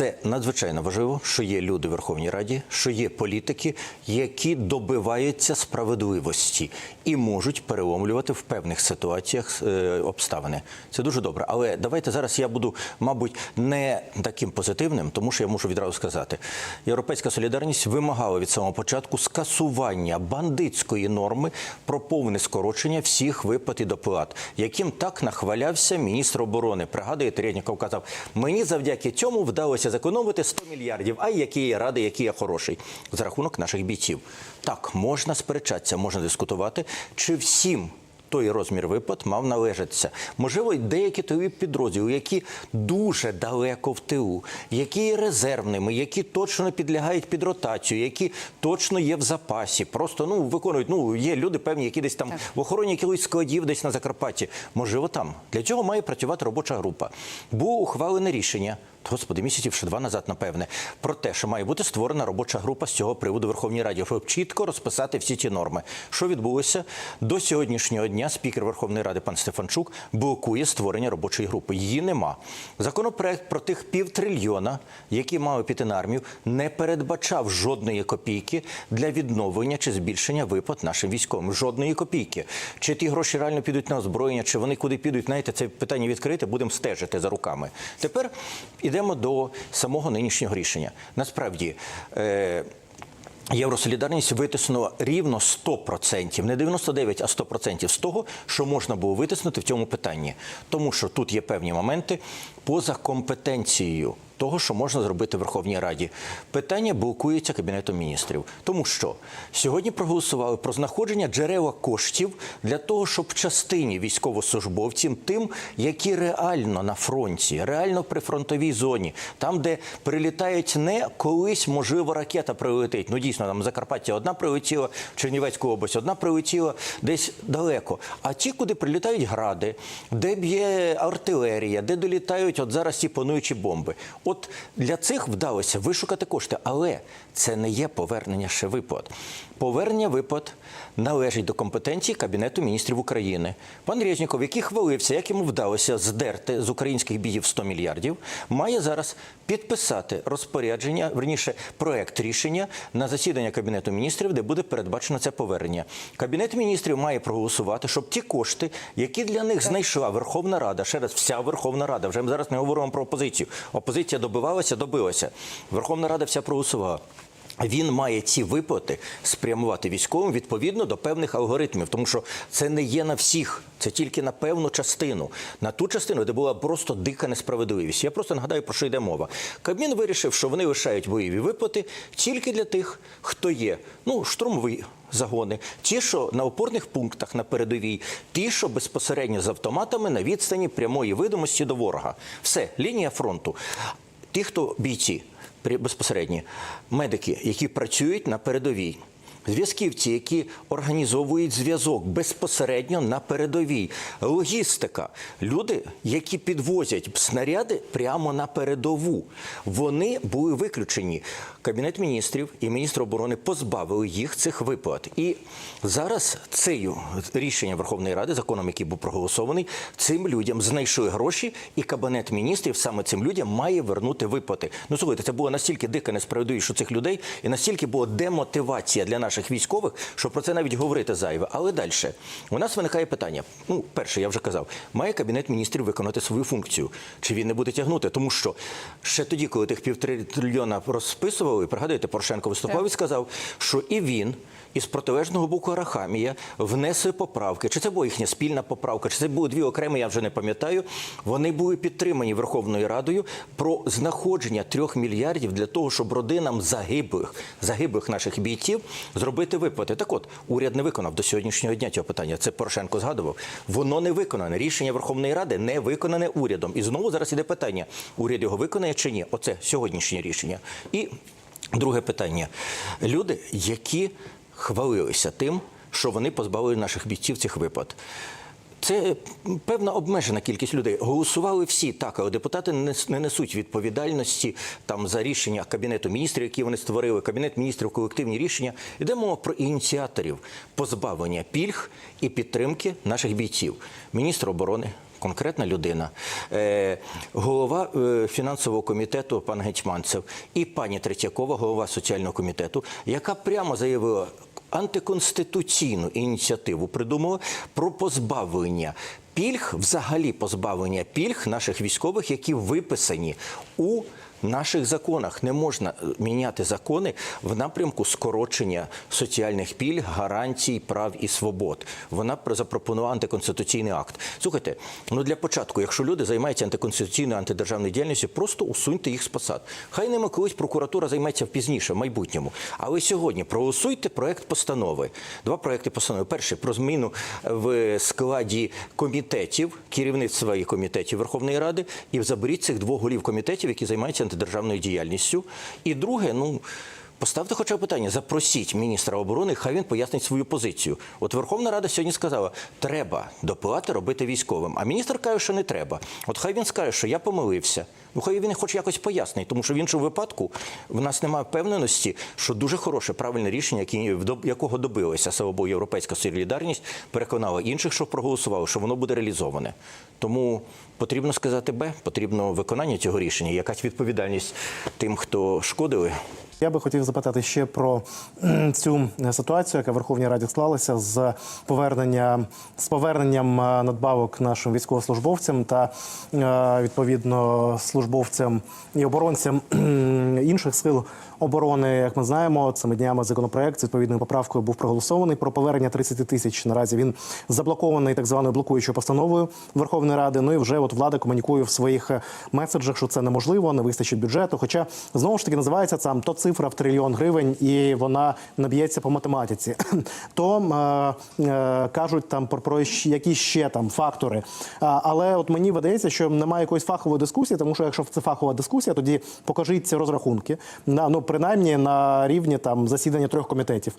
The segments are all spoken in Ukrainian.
Це надзвичайно важливо, що є люди в Верховній Раді, що є політики, які добиваються справедливості і можуть переломлювати в певних ситуаціях е, обставини. Це дуже добре. Але давайте зараз я буду, мабуть, не таким позитивним, тому що я можу відразу сказати: Європейська солідарність вимагала від самого початку скасування бандитської норми про повне скорочення всіх виплат і доплат, яким так нахвалявся міністр оборони. Пригадуєте, Рєдніков казав, мені завдяки цьому вдалося зекономити 100 мільярдів. Ай, який я радий, який я хороший за рахунок наших бійців. Так, можна сперечатися, можна дискутувати, чи всім. Той розмір виплат мав належатися. Можливо, деякі тилові підрозділи, які дуже далеко в тилу, які є резервними, які точно підлягають під ротацію, які точно є в запасі. Просто ну виконують. Ну є люди певні, які десь там в охороні якихось складів, десь на Закарпатті. Можливо, там для цього має працювати робоча група. Було ухвалене рішення. Господи, місяців ще два назад, напевне, про те, що має бути створена робоча група з цього приводу Верховній Раді, щоб чітко розписати всі ті норми. Що відбулося до сьогоднішнього дня? Спікер Верховної Ради пан Стефанчук блокує створення робочої групи. Її нема. Законопроект про тих півтрильйона, які мали піти на армію, не передбачав жодної копійки для відновлення чи збільшення виплат нашим військовим. Жодної копійки. Чи ті гроші реально підуть на озброєння, чи вони куди підуть? Знаєте, це питання відкрите. Будемо стежити за руками. Тепер ідемо до самого нинішнього рішення. Насправді. Е- Євросолідарність витиснула рівно 100%, не 99, а 100% з того, що можна було витиснути в цьому питанні. Тому що тут є певні моменти поза компетенцією того, що можна зробити в Верховній Раді. Питання блокується Кабінетом міністрів. Тому що сьогодні проголосували про знаходження джерела коштів для того, щоб частині військовослужбовців, тим, які реально на фронті, реально при фронтовій зоні, там, де прилітають не колись, можливо, ракета прилетить. Ну дійсно, там Закарпаття одна прилетіла, Чернівецьку область одна прилетіла десь далеко. А ті, куди прилітають гради, де б'є артилерія, де долітають от зараз ті плануючі бомби. От для цих вдалося вишукати кошти, але це не є повернення ще виплат. Повернення виплат належить до компетенції Кабінету міністрів України. Пан Резніков, який хвалився, як йому вдалося здерти з українських біїв 100 мільярдів, має зараз підписати розпорядження, верніше проект рішення на засідання Кабінету міністрів, де буде передбачено це повернення. Кабінет міністрів має проголосувати, щоб ті кошти, які для них знайшла Верховна Рада, ще раз вся Верховна Рада. Вже ми зараз не говоримо про опозицію. Опозиція добивалася, добилася. Верховна Рада вся проголосувала. Він має ці виплати спрямувати військовим відповідно до певних алгоритмів, тому що це не є на всіх, це тільки на певну частину, на ту частину, де була просто дика несправедливість. Я просто нагадаю, про що йде мова. Кабмін вирішив, що вони лишають бойові виплати тільки для тих, хто є ну штурмові загони, ті, що на опорних пунктах на передовій, ті, що безпосередньо з автоматами на відстані прямої видимості до ворога. Все, лінія фронту. Ті, хто бійці безпосередні медики, які працюють на передовій. Зв'язківці, які організовують зв'язок безпосередньо на передовій, логістика, люди, які підвозять снаряди прямо на передову, вони були виключені. Кабінет міністрів і міністр оборони позбавили їх цих виплат. І зараз цею рішення Верховної Ради, законом, який був проголосований, цим людям знайшли гроші, і кабінет міністрів саме цим людям має вернути виплати. Ну слухайте, це було настільки дика несправедливість у цих людей, і настільки була демотивація для наших військових, що про це навіть говорити зайве. Але далі у нас виникає питання. Ну, перше, я вже казав, має кабінет міністрів виконати свою функцію. Чи він не буде тягнути? Тому що ще тоді, коли тих півтори трильйона розписували, пригадуєте, Порошенко виступав і сказав, що і він. Із протилежного боку Арахамія внесли поправки. Чи це була їхня спільна поправка, чи це були дві окремі, я вже не пам'ятаю. Вони були підтримані Верховною Радою про знаходження трьох мільярдів для того, щоб родинам загиблих, загиблих наших бійців зробити виплати. Так от, уряд не виконав до сьогоднішнього дня цього питання. Це Порошенко згадував. Воно не виконане. Рішення Верховної Ради не виконане урядом. І знову зараз іде питання: уряд його виконає чи ні? Оце сьогоднішнє рішення. І друге питання: люди, які хвалилися тим, що вони позбавили наших бійців цих виплат. Це певна обмежена кількість людей. Голосували всі так, але депутати не несуть відповідальності там за рішення кабінету міністрів, які вони створили. Кабінет міністрів колективні рішення. Йде мова про ініціаторів позбавлення пільг і підтримки наших бійців. Міністр оборони конкретна людина, е, голова е, фінансового комітету пан Гетьманцев і пані Третьякова, голова соціального комітету, яка прямо заявила. Антиконституційну ініціативу придумали про позбавлення пільг, взагалі позбавлення пільг наших військових, які виписані у наших законах. Не можна е, міняти закони в напрямку скорочення соціальних пільг, гарантій, прав і свобод. Вона пр- запропонувала антиконституційний акт. Слухайте, ну для початку, якщо люди займаються антиконституційною антидержавною діяльністю, просто усуньте їх з посад. Хай ними колись прокуратура займеться пізніше, в майбутньому. Але сьогодні проголосуйте проект постанови. Два проекти постанови. Перший про зміну в складі комітетів, керівництва і комітетів Верховної Ради, і заберіть цих двох голів комітетів, які займаються антидержавною діяльністю. І друге, ну. Поставте хоча б питання, запросіть міністра оборони, хай він пояснить свою позицію. От Верховна Рада сьогодні сказала, треба доплати робити військовим. А міністр каже, що не треба. От хай він скаже, що я помилився. Ну хай він хоч якось пояснить, тому що в іншому випадку в нас немає впевненості, що дуже хороше правильне рішення, якого добилася Богу, європейська солідарність, переконала інших, що проголосували, що воно буде реалізоване. Тому потрібно сказати Б, потрібно виконання цього рішення, якась відповідальність тим, хто шкодили. Я би хотів запитати ще про цю ситуацію, яка в Верховній Раді склалася з повернення з поверненням е, надбавок нашим військовослужбовцям та е, відповідно службовцям і оборонцям інших сил оборони. Як ми знаємо, цими днями законопроект з відповідною поправкою був проголосований про повернення 30 тисяч. Наразі він заблокований так званою блокуючою постановою Верховної Ради. Ну і вже от влада комунікує в своїх е, меседжах, що це неможливо, не вистачить бюджету. Хоча знову ж таки називається там то цифра в трильйон гривень, і вона наб'ється по математиці. То е, е, кажуть там про, про які ще там фактори. Але от мені видається, що немає якоїсь фахової дискусії, тому що якщо це фахова дискусія, тоді покажіть ці розрахунки. На ну принаймні на рівні там засідання трьох комітетів.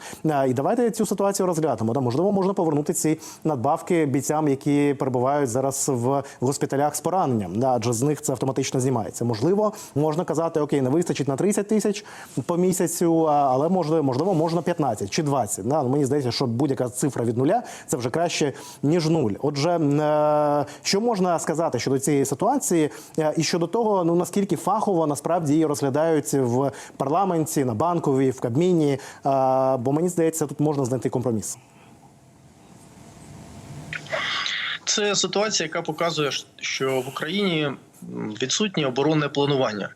І давайте цю ситуацію розглянемо. Да, можливо, можна повернути ці надбавки бійцям, які перебувають зараз в госпіталях з пораненням. Да, адже з них це автоматично знімається. Можливо, можна казати, окей, не вистачить на 30 тисяч по місяцю, але можливо, можливо, можна 15 чи 20. Да, мені здається, що будь-яка цифра від нуля це вже краще ніж нуль. Отже, е, що можна сказати щодо цієї ситуації, е, і щодо того, ну наскільки фахово насправді її розглядають в парламенті, на банковій, в Кабміні. Е, Бо мені здається, тут можна знайти компроміс. Це ситуація, яка показує, що в Україні відсутнє оборонне планування.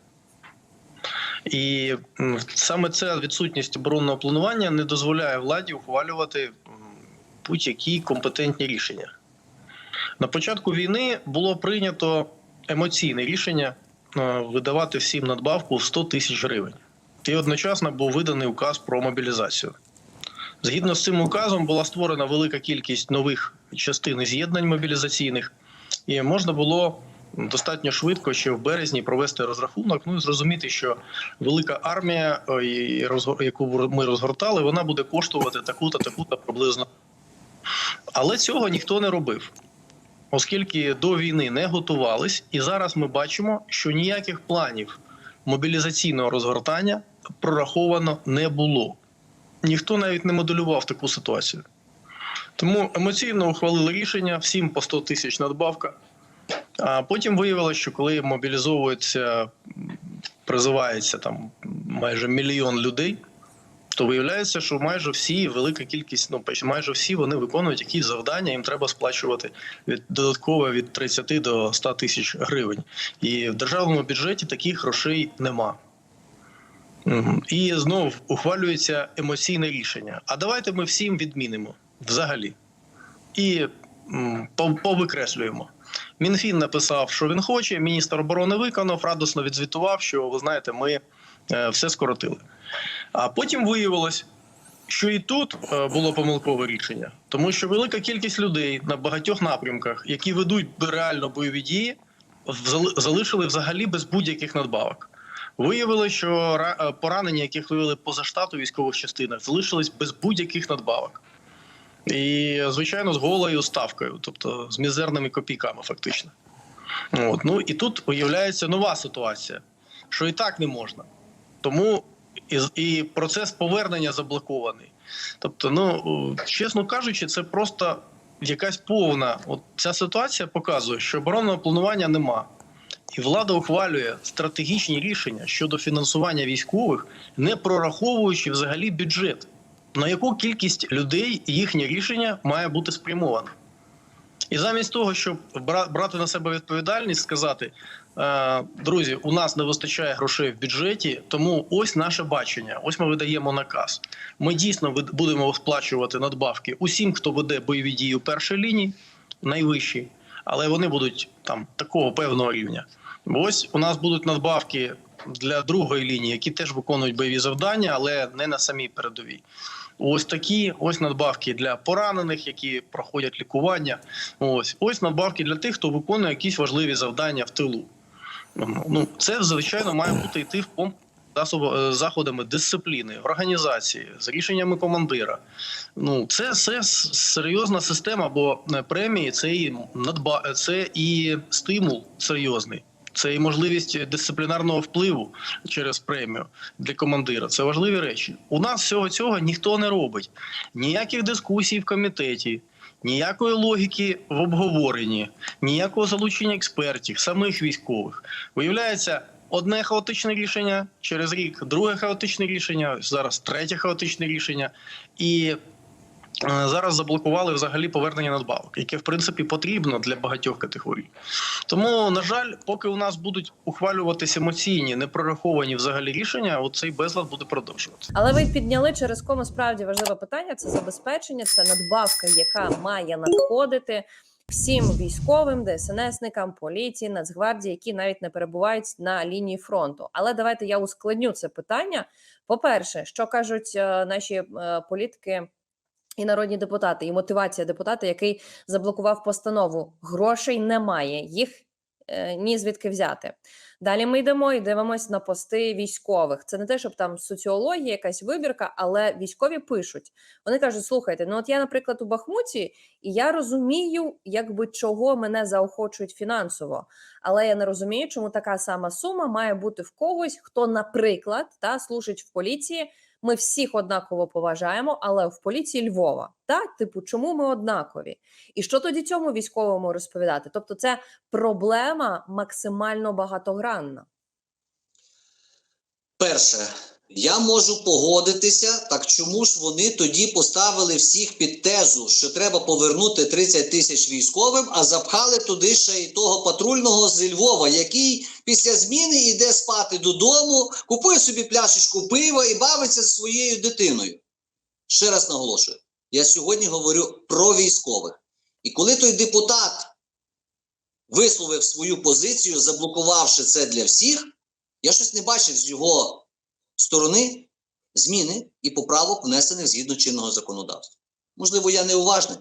І саме ця відсутність оборонного планування не дозволяє владі ухвалювати будь-які компетентні рішення. На початку війни було прийнято емоційне рішення е, видавати всім надбавку в 100 тисяч гривень. І одночасно був виданий указ про мобілізацію. Згідно з цим указом була створена велика кількість нових частин з'єднань мобілізаційних, і можна було достатньо швидко ще в березні провести розрахунок. Ну і зрозуміти, що велика армія, яку ми розгортали, вона буде коштувати таку-то, таку-то приблизно. Але цього ніхто не робив, оскільки до війни не готувались, і зараз ми бачимо, що ніяких планів мобілізаційного розгортання прораховано не було ніхто навіть не моделював таку ситуацію. Тому емоційно ухвалили рішення всім по 100 тисяч надбавка. А потім виявилося, що коли мобілізовується, призивається там майже мільйон людей, то виявляється, що майже всі, велика кількість, ну майже всі вони виконують якісь завдання, їм треба сплачувати від додатково від 30 до 100 тисяч гривень. І в державному бюджеті таких грошей нема. І знов ухвалюється емоційне рішення. А давайте ми всім відмінимо взагалі. І по- повикреслюємо. Мінфін написав, що він хоче. Міністр оборони виконав, радосно відзвітував, що ви знаєте, ми е, все скоротили. А потім виявилось, що і тут е, було помилкове рішення, тому що велика кількість людей на багатьох напрямках, які ведуть реально бойові дії, залишили взагалі без будь-яких надбавок. Виявилося, що е, поранення, яких вивели поза штату військових частинах, залишились без будь-яких надбавок. І, звичайно, з голою ставкою, тобто з мізерними копійками, фактично. От. Ну і тут виявляється нова ситуація, що і так не можна. Тому і, і процес повернення заблокований. Тобто, ну чесно кажучи, це просто якась повна. От ця ситуація показує, що оборонного планування нема. І влада ухвалює стратегічні рішення щодо фінансування військових, не прораховуючи взагалі бюджет, на яку кількість людей їхнє рішення має бути спрямоване. І замість того, щоб брати на себе відповідальність, сказати: е, друзі, у нас не вистачає грошей в бюджеті, тому ось наше бачення. Ось ми видаємо наказ. Ми дійсно будемо сплачувати надбавки усім, хто веде бойові дії у першій лінії, найвищі, але вони будуть там такого певного рівня. Ось у нас будуть надбавки для другої лінії, які теж виконують бойові завдання, але не на самій передовій. Ось такі ось надбавки для поранених, які проходять лікування. Ось ось надбавки для тих, хто виконує якісь важливі завдання в тилу. Ну це звичайно має бути йти в комп е, заходами дисципліни, організації, з рішеннями командира. Ну це все серйозна система, бо е, премії це і надба це і стимул серйозний. Це і можливість дисциплінарного впливу через премію для командира. Це важливі речі. У нас всього цього ніхто не робить. Ніяких дискусій в комітеті, ніякої логіки в обговоренні, ніякого залучення експертів, самих військових. Виявляється, одне хаотичне рішення через рік, друге хаотичне рішення, зараз третє хаотичне рішення. І зараз заблокували взагалі повернення надбавок, яке в принципі потрібно для багатьох категорій. Тому, на жаль, поки у нас будуть ухвалюватися емоційні, не прораховані взагалі рішення, от цей безлад буде продовжуватися. Але ви підняли через кому справді важливе питання: це забезпечення, це надбавка, яка має надходити всім військовим, ДСНСникам, поліції, Нацгвардії, які навіть не перебувають на лінії фронту. Але давайте я ускладню це питання. По-перше, що кажуть е, наші е, політики. І народні депутати, і мотивація депутата, який заблокував постанову. Грошей немає, їх е, ні звідки взяти. Далі ми йдемо і дивимося на пости військових. Це не те, щоб там соціологія, якась вибірка, але військові пишуть. Вони кажуть: слухайте, ну от я, наприклад, у Бахмуті, і я розумію, якби чого мене заохочують фінансово. Але я не розумію, чому така сама сума має бути в когось, хто, наприклад, та служить в поліції. Ми всіх однаково поважаємо, але в поліції Львова, так, типу, чому ми однакові? І що тоді цьому військовому розповідати? Тобто, це проблема максимально багатогранна. Перше, я можу погодитися, так чому ж вони тоді поставили всіх під тезу, що треба повернути 30 тисяч військовим, а запхали туди ще й того патрульного з Львова, який після зміни йде спати додому, купує собі пляшечку пива і бавиться зі своєю дитиною. Ще раз наголошую: я сьогодні говорю про військових. І коли той депутат висловив свою позицію, заблокувавши це для всіх, я щось не бачив з його сторони зміни і поправок, внесених згідно чинного законодавства. Можливо, я неуважний,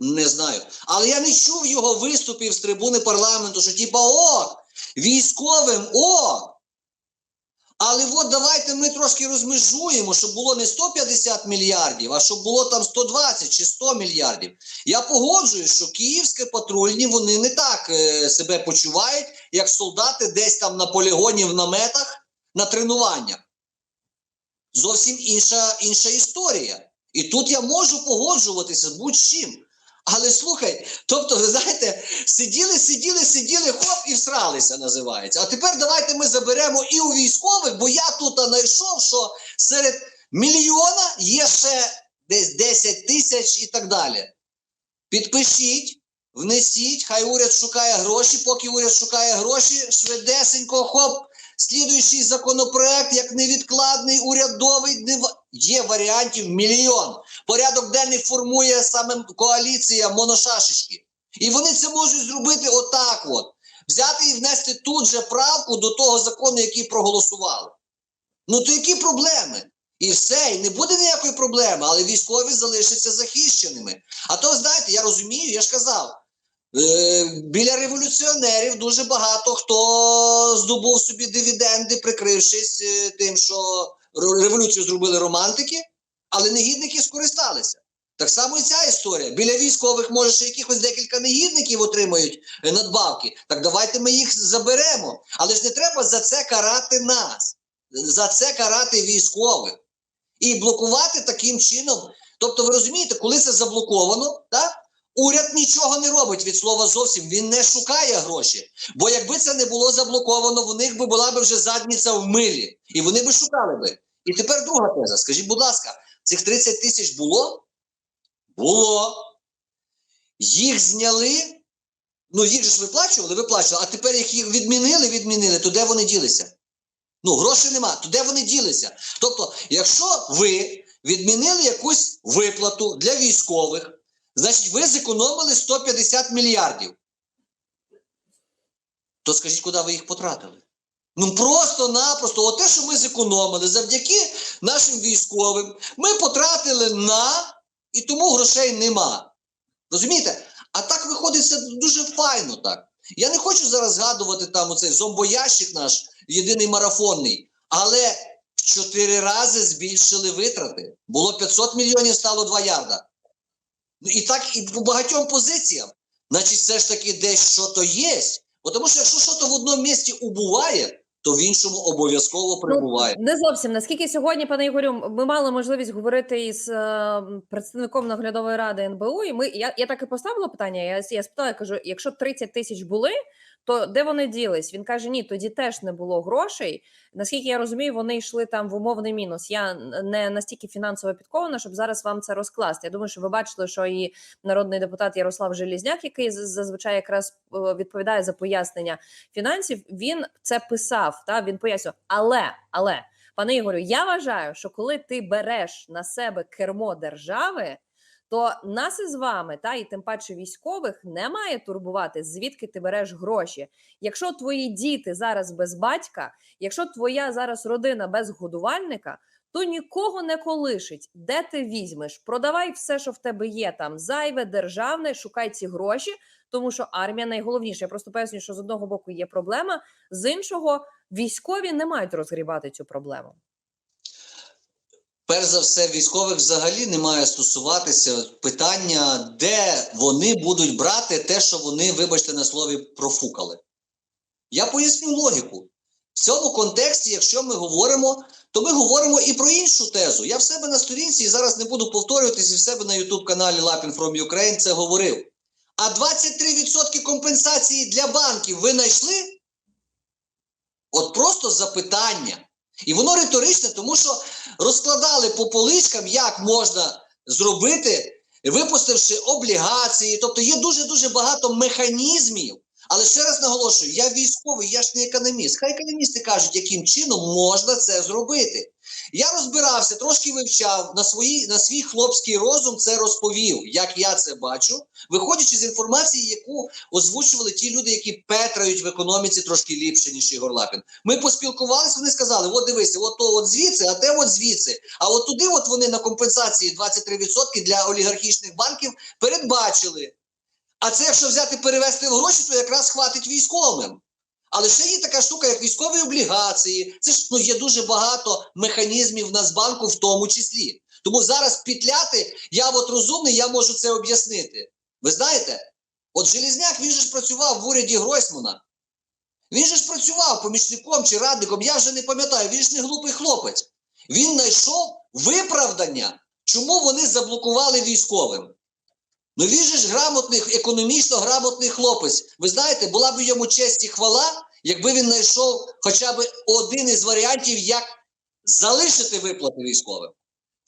не знаю. Але я не чув його виступів з трибуни парламенту, що типа о, військовим, о! Але от давайте ми трошки розмежуємо, щоб було не 150 мільярдів, а щоб було там 120 чи 100 мільярдів. Я погоджуюсь, що київські патрульні вони не так е, себе почувають, як солдати десь там на полігоні в наметах на тренуваннях. Зовсім інша, інша історія. І тут я можу погоджуватися з будь-чим. Але слухай, тобто, ви знаєте, сиділи, сиділи, сиділи, хоп, і всралися, називається. А тепер давайте ми заберемо і у військових, бо я тут знайшов, що серед мільйона є ще десь 10 тисяч і так далі. Підпишіть, внесіть, хай уряд шукає гроші, поки уряд шукає гроші, швидесенько, хоп, слідуючий законопроект, як невідкладний, урядовий, є варіантів мільйон. Порядок денний формує саме коаліція моношашечки. І вони це можуть зробити отак от. Взяти і внести тут же правку до того закону, який проголосували. Ну то які проблеми? І все, і не буде ніякої проблеми, але військові залишаться захищеними. А то, знаєте, я розумію, я ж казав. Е, біля революціонерів дуже багато хто здобув собі дивіденди, прикрившись е, тим, що революцію зробили романтики, але негідники скористалися. Так само і ця історія. Біля військових, може, ще якихось декілька негідників отримають е, надбавки. Так давайте ми їх заберемо. Але ж не треба за це карати нас, за це карати військових. І блокувати таким чином. Тобто, ви розумієте, коли це заблоковано, так? Уряд нічого не робить від слова зовсім. Він не шукає гроші. Бо якби це не було заблоковано, в них би була б вже задниця в милі. І вони би шукали би. І тепер друга теза. Скажіть, будь ласка, цих 30 тисяч було? Було. Їх зняли. Ну, їх же ж виплачували, виплачували, а тепер їх відмінили, відмінили, то де вони ділися? Ну, грошей нема, то де вони ділися? Тобто, якщо ви відмінили якусь виплату для військових, значить ви зекономили 150 мільярдів. То скажіть, куди ви їх потратили? Ну просто-напросто, оте, що ми зекономили завдяки нашим військовим, ми потратили на і тому грошей нема. Розумієте? А так виходить все дуже файно так. Я не хочу зараз згадувати там оцей зомбоящик наш, єдиний марафонний, але в чотири рази збільшили витрати. Було 500 мільйонів, стало 2 ярда. Ну і так і по багатьом позиціям. Значить, все ж таки десь що то є. Бо тому що якщо що то в одному місці убуває, то в іншому обов'язково прибуває. Ну, не зовсім наскільки сьогодні, пане Ігорю, ми мали можливість говорити із е, представником наглядової ради НБУ. І ми я, я так і поставила питання. Я, я спитала, я кажу: якщо 30 тисяч були, то де вони ділись? Він каже: ні, тоді теж не було грошей. Наскільки я розумію, вони йшли там в умовний мінус. Я не настільки фінансово підкована, щоб зараз вам це розкласти. Я думаю, що ви бачили, що і народний депутат Ярослав Желізняк, який зазвичай якраз е, відповідає за пояснення фінансів, він це писав. Та він пояснював. Але але пане Ігорю, я вважаю, що коли ти береш на себе кермо держави. То нас із вами, та і тим паче військових, не має турбувати, звідки ти береш гроші. Якщо твої діти зараз без батька, якщо твоя зараз родина без годувальника, то нікого не колишить. Де ти візьмеш? Продавай все, що в тебе є, там зайве, державне, шукай ці гроші, тому що армія найголовніше. Я просто поясню, що з одного боку є проблема, з іншого військові не мають розгрібати цю проблему. Перш за все, військових взагалі не має стосуватися питання, де вони будуть брати те, що вони, вибачте, на слові профукали. Я поясню логіку. В цьому контексті, якщо ми говоримо, то ми говоримо і про іншу тезу. Я в себе на сторінці і зараз не буду повторюватися, і в себе на youtube каналі Lapin from Ukraine це говорив. А 23% компенсації для банків ви знайшли? От просто запитання. І воно риторичне, тому що розкладали по поличкам, як можна зробити, випустивши облігації. Тобто є дуже-дуже багато механізмів. Але ще раз наголошую: я військовий, я ж не економіст. Хай економісти кажуть, яким чином можна це зробити. Я розбирався, трошки вивчав на свої, на свій хлопський розум це розповів, як я це бачу, виходячи з інформації, яку озвучували ті люди, які петрають в економіці трошки ліпше, ніж Ігор Лапін. Ми поспілкувалися, вони сказали: от дивися, от то от звідси, а те от звідси. А от туди, от вони на компенсації 23% для олігархічних банків передбачили. А це, якщо взяти перевести в гроші, то якраз хватить військовим. Але ще є така штука, як військові облігації. Це ж ну, є дуже багато механізмів Нацбанку, в тому числі. Тому зараз пітляти, я от розумний, я можу це об'яснити. Ви знаєте, от Желізняк, він же ж працював в уряді Гройсмана. Він же ж працював помічником чи радником, я вже не пам'ятаю, він ж не глупий хлопець. Він знайшов виправдання, чому вони заблокували військовим. Ну він же ж грамотний, економічно грамотний хлопець. Ви знаєте, була б йому честь і хвала, якби він знайшов хоча б один із варіантів, як залишити виплати військовим.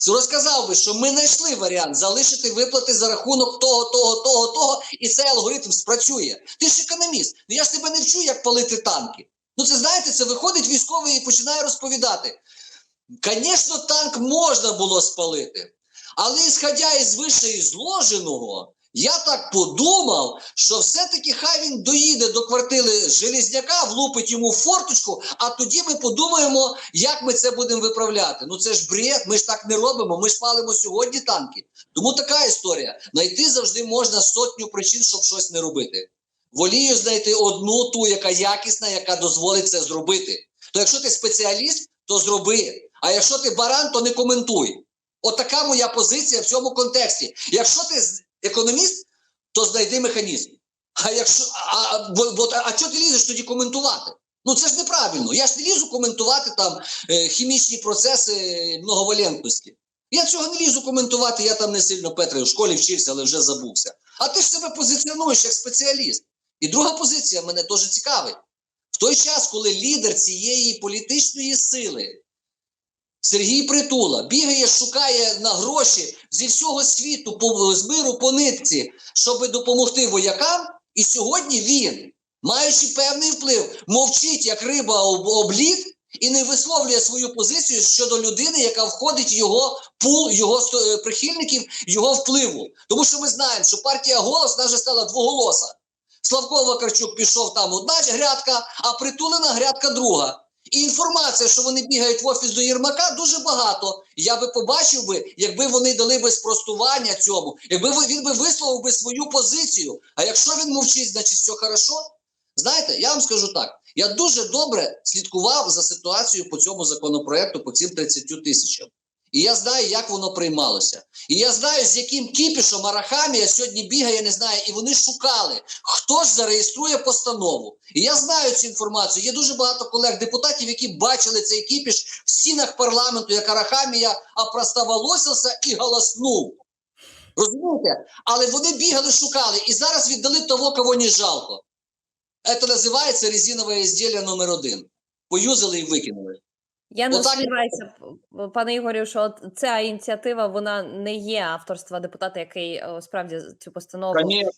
Розказав би, що ми знайшли варіант залишити виплати за рахунок того, того, того, того, і цей алгоритм спрацює. Ти ж економіст. Ну я ж тебе не вчу, як палити танки. Ну, це знаєте, це виходить військовий і починає розповідати. Звісно, танк можна було спалити. Але ісходя із вище зложеного, я так подумав, що все-таки хай він доїде до квартири Желізняка, влупить йому форточку, а тоді ми подумаємо, як ми це будемо виправляти. Ну це ж бред, ми ж так не робимо, ми ж палимо сьогодні танки. Тому така історія. Найти завжди можна сотню причин, щоб щось не робити. Волію знайти одну ту, яка якісна, яка дозволить це зробити. То якщо ти спеціаліст, то зроби. А якщо ти баран, то не коментуй. От така моя позиція в цьому контексті. Якщо ти економіст, то знайди механізм. А якщо а, бо, бо, а чого ти лізеш тоді коментувати? Ну це ж неправильно. Я ж не лізу коментувати там е, хімічні процеси многовалентності. Я цього не лізу коментувати, я там не сильно Петре в школі вчився, але вже забувся. А ти ж себе позиціонуєш як спеціаліст. І друга позиція мене дуже цікавить. В той час, коли лідер цієї політичної сили Сергій Притула бігає, шукає на гроші зі всього світу по з миру по нитці, щоб допомогти воякам, і сьогодні він, маючи певний вплив, мовчить як риба об облід і не висловлює свою позицію щодо людини, яка входить в його пул, його е, прихильників, його впливу. Тому що ми знаємо, що партія голос навіть стала двоголоса. Славко Вакарчук пішов там одна грядка, а притулена грядка друга. І інформація, що вони бігають в офіс до Єрмака, дуже багато. Я би побачив би, якби вони дали би спростування цьому, якби він би висловив би свою позицію. А якщо він мовчить, значить все хорошо. Знаєте, я вам скажу так: я дуже добре слідкував за ситуацією по цьому законопроекту, по цим 30 тисячам. І я знаю, як воно приймалося. І я знаю, з яким кіпішом Арахамія сьогодні бігає, не знаю, і вони шукали, хто ж зареєструє постанову. І я знаю цю інформацію. Є дуже багато колег-депутатів, які бачили цей кіпіш в стінах парламенту, як Арахамія опроставолосився і галаснув. Розумієте? Але вони бігали, шукали і зараз віддали того, кого не жалко. Це називається резинове ізділля номер один. Поюзали і викинули. Я не сподіваюся, пане Ігорю, що ця ініціатива вона не є авторства депутата, який справді цю постанову е,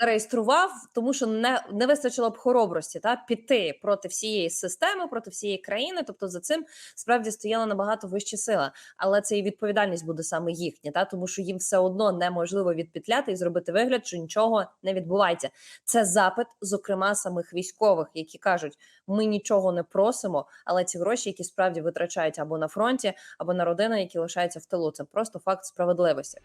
зареєстрував, тому що не, не вистачило б хоробрості та піти проти всієї системи, проти всієї країни. Тобто за цим справді стояла набагато вища сила. Але це і відповідальність буде саме їхня, та тому що їм все одно неможливо відпетляти і зробити вигляд, що нічого не відбувається. Це запит, зокрема самих військових, які кажуть: ми нічого не просимо, але ці гроші, які справді витрачають або на фронті, або на родини, які лишаються в тилу, це просто факт справедливості.